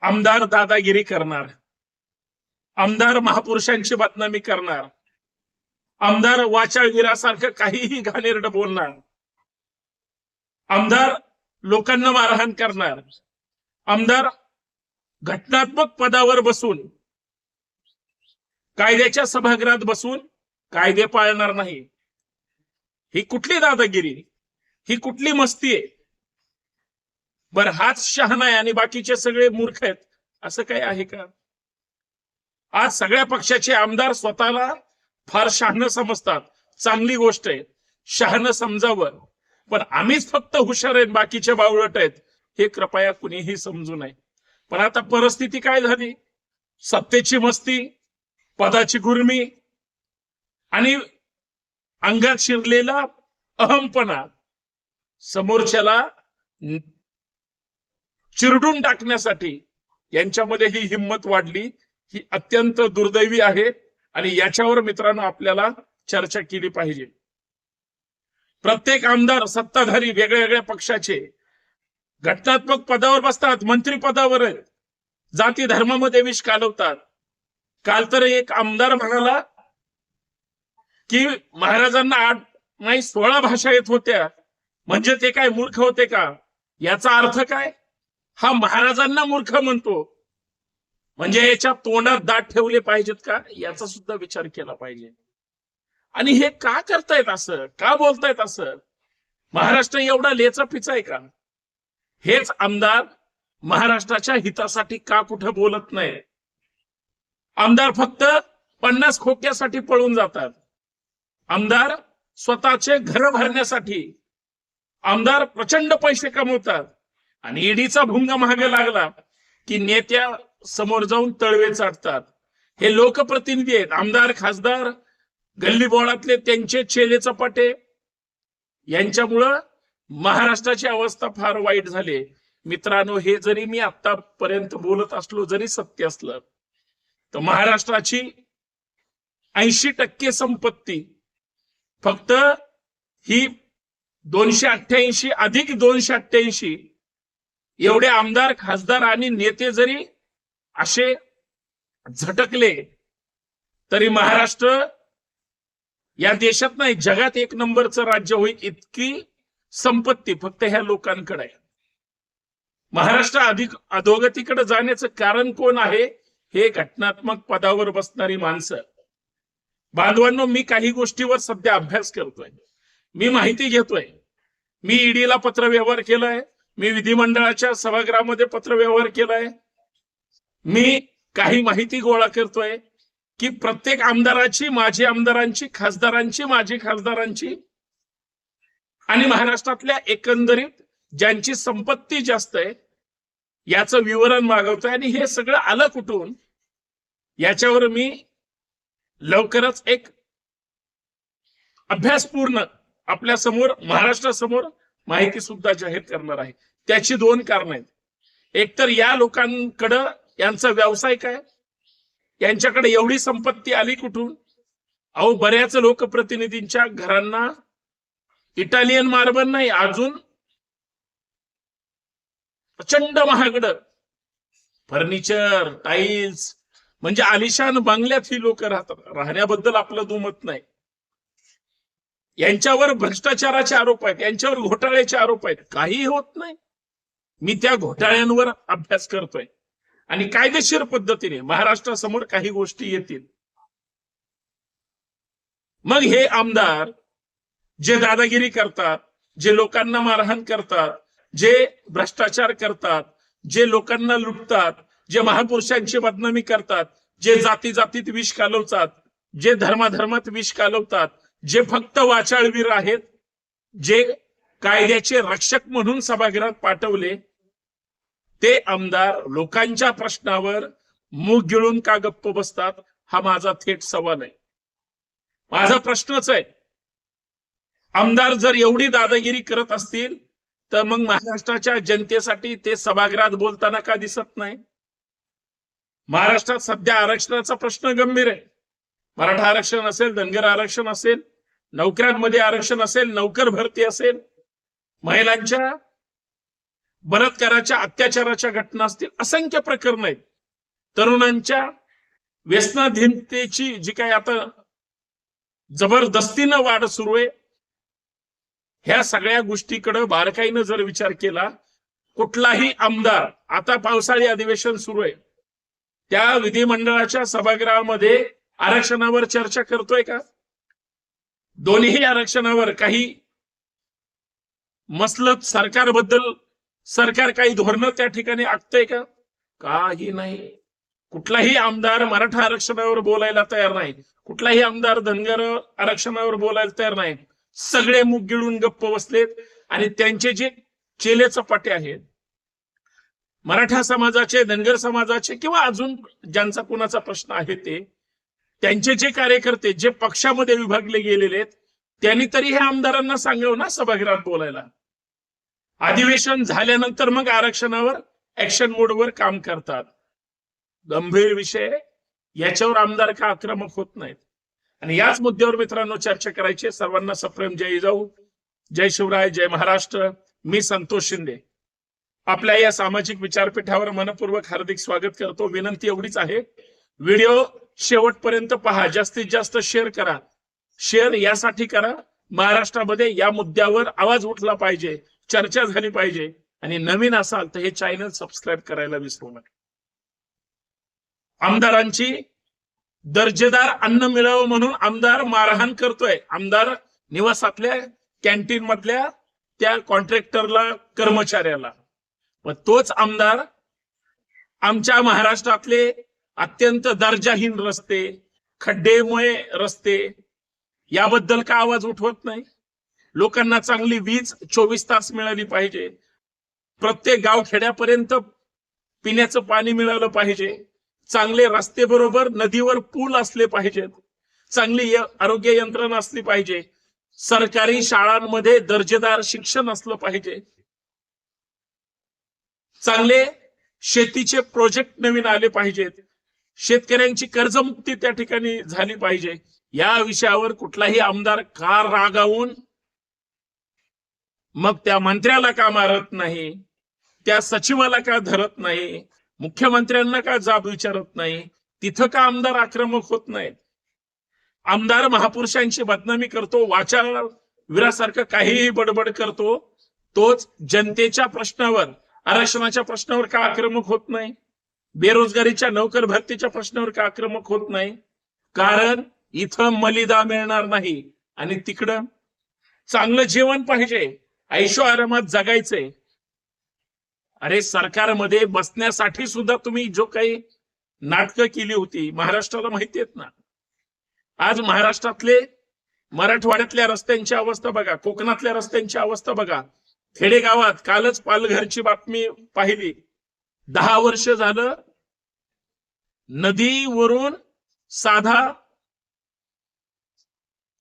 आमदार दादागिरी करणार. आमदार महापुरुषांची बदनामी करणार. आमदार वाचाळवीरासारखं काहीही घाणेरड बोलणार. आमदार लोकांना मारहाण करणार. आमदार घटनात्मक पदावर बसून कायद्याच्या सभागृहात बसून कायदे पाळणार नाही. ही कुठली दादागिरी? ही कुठली मस्ती आहे? बर हाच शहाणा आहे आणि बाकीचे सगळे मूर्ख आहेत. असं काही आहे का? आज सगळ्या पक्षाचे आमदार स्वतःला फार शहाणं समजतात. चांगली गोष्ट आहे. शहाणं समजावं. पण आम्हीच फक्त हुशार आहेत बाकीचे बावळट आहेत. हे कृपया कुणीही समजू नये. पण आता परिस्थिती काय झाली? सत्तेची मस्ती पदाची गुरमी आणि अंगात शिरलेला अहमपणा समोरच्याला चिरडून टाकण्यासाठी यांच्यामध्ये ही हिंमत वाढली. ही अत्यंत दुर्दैवी आहे आणि याच्यावर मित्रांनो आपल्याला चर्चा केली पाहिजे. प्रत्येक आमदार सत्ताधारी वेगळ्या वेगळ्या पक्षाचे घटनात्मक पदावर बसतात मंत्री पदावर. जाती धर्मामध्ये विष कालवतात. काल तर एक आमदार म्हणाला की महाराजांना आठ नाही सोळा भाषा येत होत्या. म्हणजे ते काय मूर्ख होते का? याचा अर्थ काय? हा महाराजांना मूर्ख म्हणतो. म्हणजे याच्या तोंडात दात ठेवले पाहिजेत का? याचा सुद्धा विचार केला पाहिजे. आणि हे का करतायत असं? का बोलतायत असं? महाराष्ट्र एवढा लेचा पिचा आहे का? हेच आमदार महाराष्ट्राच्या हितासाठी का कुठं बोलत नाही? आमदार फक्त पन्नास खोक्यासाठी पळून जातात. आमदार स्वतःचे घर भरण्यासाठी. आमदार प्रचंड पैसे कमवतात. आणि ईडीचा भुंग मागे लागला की नेत्या समोर जाऊन तळवे चाटतात. हे लोकप्रतिनिधी आहेत. आमदार खासदार गल्ली बोळातले त्यांचे चेले चपाटे. यांच्यामुळं महाराष्ट्राची अवस्था फार वाईट झाली. मित्रांनो हे जरी मी आतापर्यंत बोलत असलो जरी सत्य असलं तर महाराष्ट्राची ऐंशी टक्के संपत्ती फक्त ही दोनशे अठ्ठ्याऐंशी अधिक दोनशे अठ्ठ्याऐंशी एवढे आमदार खासदार आणि नेते जरी असे झटकले तरी महाराष्ट्र या देशात नाही जगात एक नंबरचं राज्य होईल इतकी संपत्ती फक्त ह्या लोकांकडे आहे. महाराष्ट्र अधिक अधोगतीकडे जाण्याचं कारण कोण आहे हे घटनात्मक पदावर बसणारी माणसं. बांधवांनो मी काही गोष्टीवर सध्या अभ्यास करतोय. मी माहिती घेतोय. मी ईडीला पत्र व्यवहार केलाय. मी विधिमंडळाच्या सभागृहामध्ये पत्र व्यवहार केलाय. मी काही माहिती गोळा करतोय की प्रत्येक आमदाराची माझी आमदारांची खासदारांची माझी खासदारांची आणि महाराष्ट्रातल्या एकंदरीत ज्यांची संपत्ती जास्त आहे याचं विवरण मागवतोय आणि हे सगळं आलं कुठून? याच्यावर मी लवकरच एक अभ्यासपूर्ण आपल्यासमोर महाराष्ट्रासमोर माहिती सुद्धा जाहीर करणार आहे. त्याची दोन कारण आहेत. एकतर या लोकांकडं यांचा व्यवसाय काय? यांच्याकडे एवढी संपत्ती आली कुठून? अहो बऱ्याच लोकप्रतिनिधींच्या घरांना इटालियन मार्बल नाही अजून प्रचंड महागड. फर्निचर टाईल्स म्हणजे आलिशान बंगल्यात ही लोक राहतात. राहण्याबद्दल आपलं दुमत नाही. यांच्यावर भ्रष्टाचाराचे आरोप आहेत यांच्यावर घोटाळ्याचे आरोप आहेत. काही होत नाही. मी त्या घोटाळ्यांवर अभ्यास करतोय. आणि कायदेशीर पद्धतीने महाराष्ट्रासमोर काही गोष्टी येतील. मग हे आमदार जे दादागिरी करतात जे लोकांना मारहाण करतात जे भ्रष्टाचार करतात जे लोकांना लुटतात जे महापुरुषांची बदनामी करतात जे जाती जातीत विष कालवतात जे धर्माधर्मात विष कालवतात जे फक्त वाचाळवीर आहेत जे कायद्याचे रक्षक म्हणून सभागृहात पाठवले ते आमदार लोकांच्या प्रश्नावर मुख गिळून का गप्प बसतात हा माझा थेट सवाल आहे. माझा प्रश्नच आहे. आमदार जर एवढी दादागिरी करत असतील तर मग महाराष्ट्राच्या जनतेसाठी ते सभागृहात बोलताना का दिसत नाही? महाराष्ट्रात सध्या आरक्षणाचा प्रश्न गंभीर आहे. मराठा आरक्षण असेल धनगर आरक्षण असेल नोकऱ्यांमध्ये आरक्षण असेल नोकर भरती असेल महिलांच्या बलात्काराच्या अत्याचाराच्या घटना असतील असंख्य प्रकरण आहेत. तरुणांच्या व्यसनाधीनतेची जी काही आता जबरदस्तीनं वाढ सुरू आहे ह्या सगळ्या गोष्टीकडे बारकाईनं जर विचार केला कुठलाही आमदार आता पावसाळी अधिवेशन सुरू आहे. त्या विधिमंडळाच्या सभागृहामध्ये आरक्षणावर चर्चा करतोय का? दोन्ही आरक्षणावर काही मसलत सरकारबद्दल सरकार काही धोरणं त्या ठिकाणी आखतंय का? काही नाही. कुठलाही आमदार मराठा आरक्षणावर बोलायला तयार नाही. कुठलाही आमदार धनगर आरक्षणावर बोलायला तयार नाही. सगळे मुख गिळून गप्प बसलेत आणि त्यांचे जे चेले चपाटे आहेत मराठा समाजाचे धनगर समाजाचे किंवा अजून ज्यांचा कुणाचा प्रश्न आहे ते त्यांचे जे कार्यकर्ते जे पक्षामध्ये विभागले गेलेले आहेत त्यांनी तरी हे आमदारांना सांगावं ना सभागृहात बोलायला. अधिवेशन झाल्यानंतर मग आरक्षणावर ऍक्शन मोडवर काम करतात. गंभीर विषय याच्यावर आमदार का आक्रमक होत नाहीत? आणि याच मुद्द्यावर मित्रांनो चर्चा करायची सर्वांना सप्रेम जय जाऊ जय शिवराय जय महाराष्ट्र. मी संतोष शिंदे. आपल्या या सामाजिक विचारपीठावर मनपूर्वक हार्दिक स्वागत करतो. विनंती एवढीच आहे. व्हिडिओ शेवटपर्यंत पहा. जास्तीत जास्त शेअर करा. शेअर यासाठी करा. महाराष्ट्रामध्ये या मुद्द्यावर आवाज उठला पाहिजे. चर्चा झाली पाहिजे. आणि नवीन असाल तर हे चॅनल सबस्क्राईब करायला विसरू नका. आमदारांची दर्जेदार अन्न मिळावं म्हणून आमदार मारहाण करतोय. आमदार निवासातल्या कॅन्टीन मधल्या त्या कॉन्ट्रॅक्टरला कर्मचाऱ्याला. मग तोच आमदार आमच्या महाराष्ट्रातले अत्यंत दर्जाहीन रस्ते खड्डेमुळे रस्ते याबद्दल का आवाज उठवत नाही? लोकांना चांगली वीज चोवीस तास मिळाली पाहिजे. प्रत्येक गाव खेड्यापर्यंत पिण्याचं पाणी मिळालं पाहिजे. चांगले रस्ते बरोबर नदीवर पूल असले पाहिजेत. चांगली आरोग्य यंत्रणा असली पाहिजे. सरकारी शाळांमध्ये दर्जेदार शिक्षण असलं पाहिजे. चांगले शेतीचे प्रोजेक्ट नवीन आले पाहिजेत. शेतकऱ्यांची कर्जमुक्ती त्या ठिकाणी झाली पाहिजे. या विषयावर कुठलाही आमदार का रागावून मग त्या मंत्र्याला का मारत नाही? त्या सचिवाला का धरत नाही? मुख्यमंत्र्यांना का जाब विचारत नाही? तिथं का आमदार आक्रमक होत नाहीत? आमदार महापुरुषांची बदनामी करतो वाचा विरासारखं काहीही बडबड करतो तोच जनतेच्या प्रश्नावर आरक्षणाच्या प्रश्नावर का आक्रमक होत नाही? बेरोजगारीच्या नोकर भरतीच्या प्रश्नावर का आक्रमक होत नाही? कारण इथं मलिदा मिळणार नाही. आणि तिकडं चांगलं जेवण पाहिजे. ऐशो आरामात जगायचंय. अरे सरकारमध्ये बसण्यासाठी सुद्धा तुम्ही जो काही नाटकं केली होती महाराष्ट्राला माहिती आहेत ना? आज महाराष्ट्रातले मराठवाड्यातल्या रस्त्यांची अवस्था बघा कोकणातल्या रस्त्यांची अवस्था बघा. खेडेगावात कालच पालघरची बातमी पाहिली. दहा वर्ष झालं नदीवरून साधा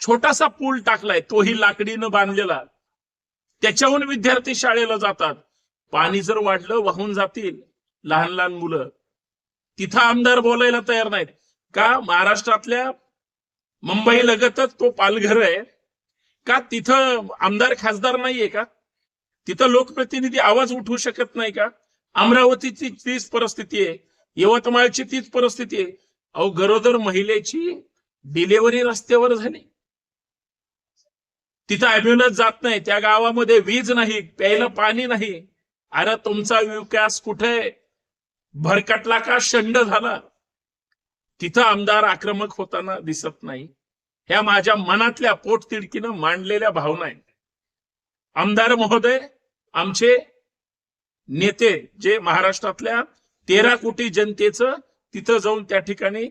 छोटासा पूल टाकलाय तोही लाकडीनं बांधलेला. त्याच्याहून विद्यार्थी शाळेला जातात. पाणी जर वाढलं वाहून जातील. लहान लहान मुलं. तिथं आमदार बोलायला तयार नाहीत. का? महाराष्ट्रातल्या मुंबई लगतच तो पालघर आहे. का? तिथं आमदार खासदार नाहीये का? तिथं लोकप्रतिनिधी आवाज उठवू शकत नाही का? अमरावतीची तीच परिस्थिती आहे. यवतमाळची तीच परिस्थिती आहे. अहो गरोदर महिलेची डिलेवरी रस्त्यावर झाली. तिथं अॅम्ब्युलन्स जात नाही. त्या गावामध्ये वीज नाही प्यायला पाणी नाही. अरे तुमचा विकास कुठे? भरकटला का शंड झाला? तिथं आमदार आक्रमक होताना दिसत नाही. ह्या माझ्या मनातल्या पोटतिडकीनं मांडलेल्या भावना आहेत. आमदार महोदय आमचे नेते जे महाराष्ट्रातल्या तेरा कोटी जनतेचं तिथं जाऊन त्या ठिकाणी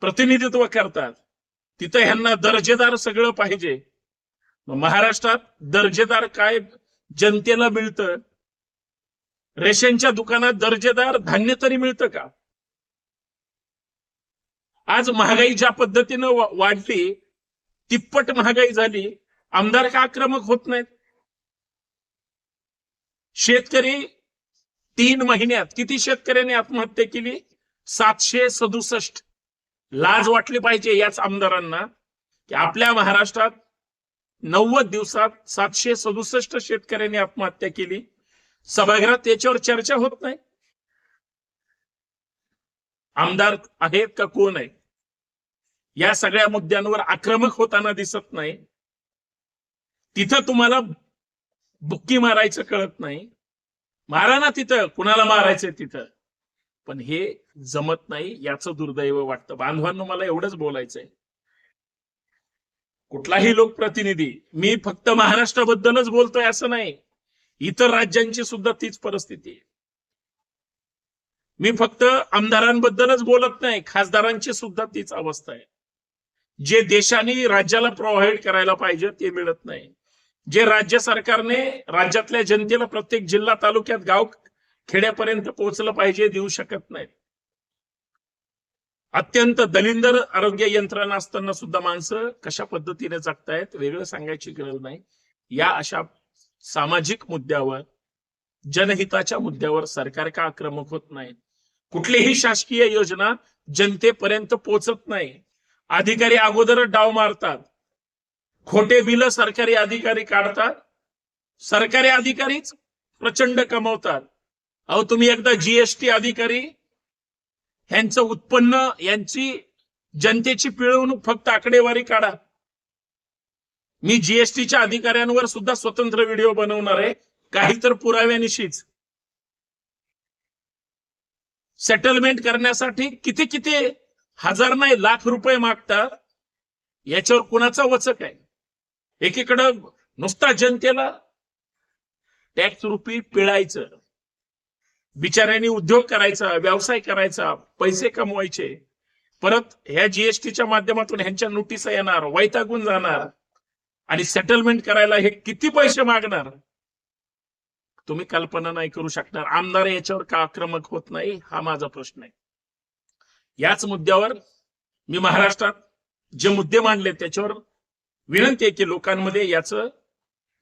प्रतिनिधित्व करतात. तिथं ह्यांना दर्जेदार सगळं पाहिजे. महाराष्ट्रात दर्जेदार काय जनतेला मिळतं? रेशनच्या दुकानात दर्जेदार धान्य तरी मिळतं का? आज महागाई ज्या पद्धतीनं वाढली तिप्पट महागाई झाली आमदार का आक्रमक होत नाहीत? शेतकरी तीन महिन्यात किती शेतकऱ्यांनी आत्महत्या केली? सातशे सदुसष्ट. लाज वाटली पाहिजे याच आमदारांना की आपल्या महाराष्ट्रात नव्वद दिवसात सातशे सदुसष्ट शेतकऱ्यांनी आत्महत्या केली. सभागृहात याच्यावर चर्चा होत नाही. आमदार आहेत का कोण आहे? या सगळ्या मुद्द्यांवर आक्रमक होताना दिसत नाही. तिथं तुम्हाला बुक्की मारायचं कळत नाही. मारा ना तिथं कुणाला मारायचंय तिथं? पण हे जमत नाही याचं दुर्दैव वाटतं. बांधवांना मला एवढंच बोलायचंय. कुठलाही लोकप्रतिनिधी मी फक्त महाराष्ट्राबद्दलच बोलतोय असं नाही. इतर राज्यांची सुद्धा तीच परिस्थिती आहे. मी फक्त आमदारांबद्दलच बोलत नाही खासदारांची सुद्धा तीच अवस्था आहे. जे देशाने राज्याला प्रोव्हाइड करायला पाहिजे ते मिळत नाही. जे राज्य सरकारने राज्यातल्या जनतेला प्रत्येक जिल्हा तालुक्यात गाव खेड्यापर्यंत पोहोचलं पाहिजे देऊ शकत नाही अत्यंत दलिंदर आरोग्य यंत्रणा असताना सुद्धा माणसं कशा पद्धतीने जगतायत वेगळं सांगायची गरज नाही. या अशा सामाजिक मुद्द्यावर जनहिताच्या मुद्द्यावर सरकार का आक्रमक होत नाही? कुठलीही शासकीय योजना जनतेपर्यंत पोहोचत नाही. अधिकारी अगोदरच डाव मारतात. खोटे बिल सरकारी अधिकारी काढतात. सरकारी अधिकारीच प्रचंड कमवतात. अहो तुम्ही एकदा जीएसटी अधिकारी यांचं उत्पन्न यांची जनतेची पिळवणूक फक्त आकडेवारी काढा. मी जीएसटीच्या अधिकाऱ्यांवर सुद्धा स्वतंत्र व्हिडिओ बनवणार आहे. काही तर पुराव्यानिशीच. सेटलमेंट करण्यासाठी किती किती हजार नाही लाख रुपये मागतात. याच्यावर कुणाचा वचक आहे? एकीकडं नुसता जनतेला टॅक्स रुपी पिळायचं. बिचाऱ्यांनी उद्योग करायचा व्यवसाय करायचा पैसे कमवायचे. परत ह्या जीएसटीच्या माध्यमातून ह्यांच्या नोटीस येणार वैतागून जाणार. आणि सेटलमेंट करायला हे किती पैसे मागणार? तुम्ही कल्पना नाही करू शकणार. आमदार याच्यावर का आक्रमक होत नाही हा माझा प्रश्न आहे. याच मुद्द्यावर मी महाराष्ट्रात जे मुद्दे मांडले त्याच्यावर विनंती आहे की लोकांमध्ये याचं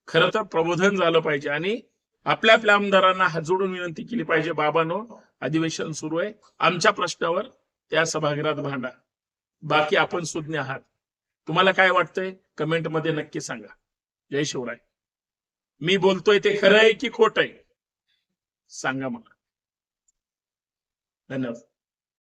खरं तर प्रबोधन झालं पाहिजे. आणि आपल्या आपल्या आमदारांना हात जोडून विनंती केली पाहिजे. बाबांनो अधिवेशन सुरू आहे. आमच्या प्रश्नावर त्या सभागृहात भांडा. बाकी आपण सुज्ञ आहात. तुम्हाला काय वाटतंय? कमेंटमध्ये नक्की सांगा. जय शिवराय. मी बोलतोय ते खरं आहे की खोट आहे? सांगा मला. धन्यवाद.